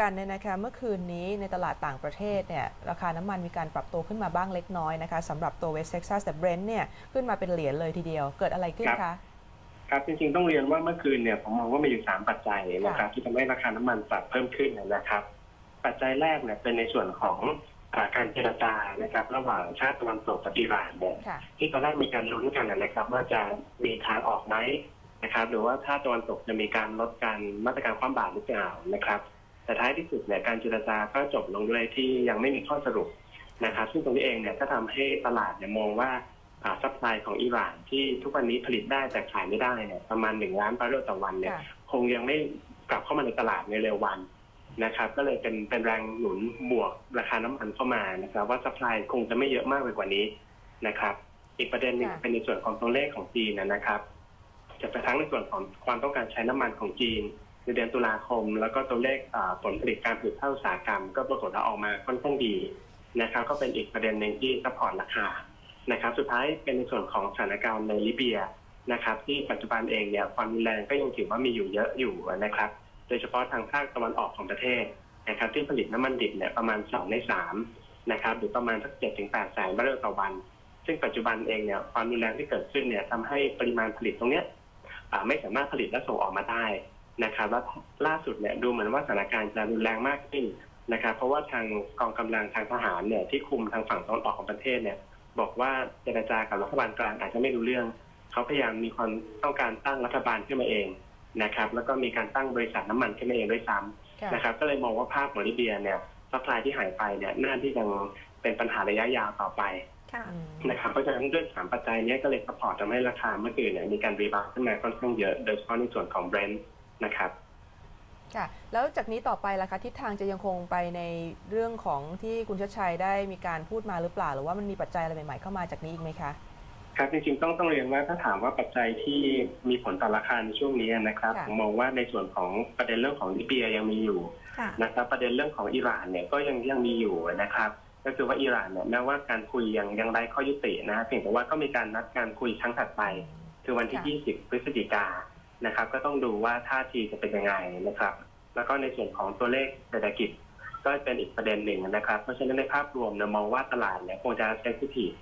กันเนี่ยนะคะเมื่อคืนนี้ในตลาดต่างประเทศเนี่ยราคาน้ำมันมีการปรับตัวขึ้นมาบ้างเล็กน้อยนะคะสำหรับตัว West Texas แต่ Brent เนี่ยขึ้นมาเป็นเหรียญเลยทีเดียวเกิดอะไรขึ้นครัคะบครับจริงๆต้องเรียนว่าเมื่อคืนเนี่ยผมมองว่ามีอยู่สามปัจจัยนะครับค่ะที่ทำให้ราคาน้ำมันปรับเพิ่มขึ้นนะครับ ปัจจัยแรกเนี่ยเป็นในส่วนของอาการเจรจานะครับ ระหว่างชาติตะวันตกกับอิหร่านเนี่ยค่ะที่ตอนแรกมีการลุ้นกันนะครับ ว่าจะมีทางออกไหมนะครับหรือว่าถ้าตะวันตกจะมีการลดการมาตรการความบาดหรือเปล่านะครับ แต่ท้ายที่สุดเนี่ยการเจรจาก็จบลงด้วยที่ยังไม่มีข้อสรุปนะครับ ซึ่งตรงนี้เองเนี่ยก็ทำให้ตลาดเนี่ยมองว่าซัพพลายของอิหร่านที่ทุกวันนี้ผลิตได้แต่ขายไม่ได้เนี่ยประมาณหนึ่งล้านบาร์เรลต่อวันเนี่ยค่ะคงยังไม่กลับเข้ามาในตลาดในเร็ววันนะครับ ก็เลยเป็นเป็นแรงหนุนบวกราคาน้ำมันเข้ามานะครับ ว่าซัพพลายคงจะไม่เยอะมากไปกว่านี้นะครับ อีกประเด็นหนึ่งค่ะเป็นในส่วนของตัวเลขของจีนนะครับ จะไปทั้งในส่วนของความต้องการใช้น้ำมันของจีน ในเดือนตุลาคม แล้วก็ตัวเลขผลผลิตการผลิตภาคอุตสาหกรรม ก็ปรากฏว่าออกมาค่อนข้างดีนะครับก็เป็นอีกประเด็นหนึ่งที่ซัพพอร์ตราคานะครับสุดท้ายเป็นในส่วนของสถานการณ์ในลิเบียนะครับที่ปัจจุบันเองเนี่ยความรุนแรงก็ยังถือว่ามีอยู่เยอะอยู่นะครับ โดยเฉพาะทางภาคตะวันออกของประเทศนะครับที่ผลิตน้ำมันดิบเนี่ยประมาณสองในสามนะครับหรือประมาณสักเจ็ดถึงแปดแสนบาร์เรลต่อวัน ซึ่งปัจจุบันเองเนี่ยความรุนแรงที่เกิดขึ้นเนี่ยทำให้ปริมาณผลิตตรงเนี้ยไม่สามารถผลิตและส่งออกมาได้ นะครับและล่าสุดเนี่ยดูเหมือนว่าสถานการณ์จะรุนแรงมากขึ้นนะครับ เพราะว่าทางกองกำลังทางทหารเนี่ยที่คุมทางฝั่งตะวันออกของประเทศเนี่ย บอกว่าเจรจากับรัฐบาลกลางอาจจะไม่รู้เรื่อง เขาพยายามมีความต้องการตั้งรัฐบาลขึ้นมาเองนะครับ แล้วก็มีการตั้งบริษัทน้ำมันขึ้นมาเองด้วยซ้ำค่ะนะครับ ก็เลยมองว่าภาพของลิเบียเนี่ยซัพพลายที่หายไปเนี่ยน่าที่ยังเป็นปัญหาระยะยาวต่อไปค่ะอืมนะครับเพราะฉะนั้นด้วยสามปัจจัยเนี้ยก็เลยสปอร์ตทำให้ราคาเมื่อคืนเนี่ยมีการรีบาวด์ขึ้นมาค่อนข้างเยอะ โดยเฉพาะในส่วนของแบรนด์ นะครับค่ะแล้วจากนี้ต่อไปล่ะคะทิศทางจะยังคงไปในเรื่องของที่คุณชัดชัยได้มีการพูดมาหรือเปล่า หรือว่ามันมีปัจจัยอะไรใหม่ๆเข้ามาจากนี้อีกไหมคะครับจริงๆต้องต้องเรียนว่าถ้าถามว่าปัจจัยที่มีผลต่อราคาในช่วงนี้นะครับค่ะผมมองว่าในส่วนของประเด็นเรื่องของลิเบียยังมีอยู่ค่ะนะครับประเด็นเรื่องของอิหร่านเนี่ยก็ยังยังมีอยู่นะครับก็คือว่าอิหร่านเนี่ยแม้ว่าการคุยยังยังไร้ข้อยุตินะเพียงแต่ว่าก็มีการนัดการคุยครั้งถัดไป คือวันที่ 20 พฤศจิกาย นนะครับ ก็ต้องดูว่าท่าทีจะเป็นยังไงนะครับ แล้วก็ในส่วนของตัวเลขเศรษฐกิจก็เป็นอีกประเด็นหนึ่งนะครับ เพราะฉะนั้นในภาพรวมเนี่ยมองว่าตลาดเนี่ยคงจะเซนซิทีฟ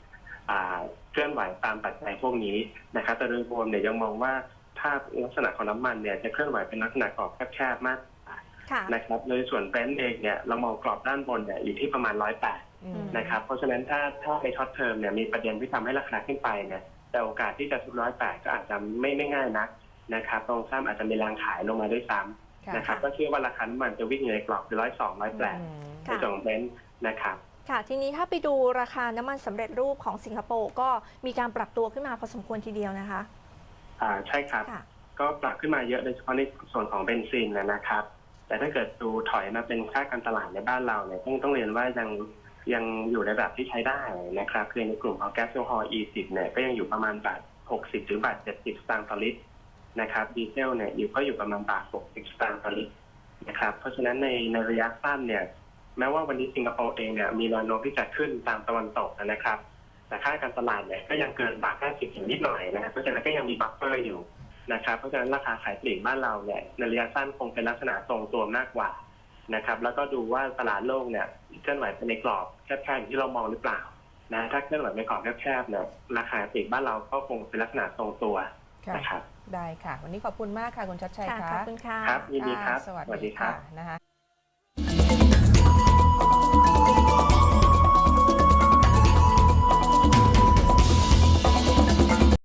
เคลื่อนไหวตามปัจจัยพวกนี้นะครับ แต่โดยรวมเนี่ยยังมองว่าภาพลักษณะของน้ำมันเนี่ยจะเคลื่อนไหวเป็นลักษณะกรอบแคบๆมากกว่าค่ะนะครับโดยส่วนแบรนด์เองเนี่ยเรามองกรอบด้านบนเนี่ยอยู่ที่ประมาณร้อยแปดอืมนะครับ เพราะฉะนั้นถ้าถ้าในช็อตเทอมเนี่ยมีประเด็นที่ทำให้ราคาขึ้นไปเนี่ยแต่โอกาสที่จะทุบร้อยแปดก็อาจจะไม่ไม่ง่ายนัก นะครับตรงข้ามอาจจะมีแรงขายลงมาด้วยซ้ำค่ะนะครับก็เชื่อว่าราคาน้ำมันจะวิ่งอยู่ในกรอบร้อยสองร้อยแปดอืมในค่ะส่วนของแบรนด์นะครับค่ะทีนี้ถ้าไปดูราคาน้ำมันสำเร็จรูปของสิงคโปร์ก็มีการปรับตัวขึ้นมาพอสมควรทีเดียวนะคะอ่าใช่ครับค่ะก็ปรับขึ้นมาเยอะโดยเฉพาะในส่วนของเบนซินนะนะครับ แต่ถ้าเกิดดูถอยมาเป็นค่าการตลาดในบ้านเราเนี่ยต้องต้องเรียนว่ายังยังอยู่ในระดับที่ใช้ได้นะครับคือในกลุ่มของแก๊สโซฮอล์ E10 เนี่ยก็ยังอยู่ประมาณบาท60 หรือบาท70สตางค์ต่อลิตร นะครับดีเซลเนี่ยอยู่ก็อยู่ประมาณบาท60สตางค์ต่อลิตรนะครับเพราะฉะนั้นในในระยะสั้นเนี่ยแม้ว่าวันนี้สิงคโปร์เองเนี่ยมีแนวโน้มที่จะขึ้นตามตะวันตกนะครับ แต่ค่าการตลาดเนี่ยก็ยังเกินบาท50ถึงนิดหน่อยนะครับเพราะฉะนั้นก็ยังมีบัฟเฟอร์อยู่นะครับเพราะฉะนั้นราคาขายปลีกบ้านเราเนี่ยในระยะสั้นคงเป็นลักษณะทรงตัวมากกว่านะครับแล้วก็ดูว่าตลาดโลกเนี่ยเคลื่อนไหวไปในกรอบแคบๆอย่างที่เรามองหรือเปล่านะถ้าเคลื่อนไหวในกรอบแคบๆเนี่ยราคาปลีกบ้านเราก็คงเป็นลักษณะทรงตัว นะครับได้ค่ะ วันนี้ขอบคุณมากค่ะคุณชัดชัยค่ะค่ะขอบคุณค่ะ ครับยินดีครับะสวัสสวัสดีดีครัค่ะบนะคะ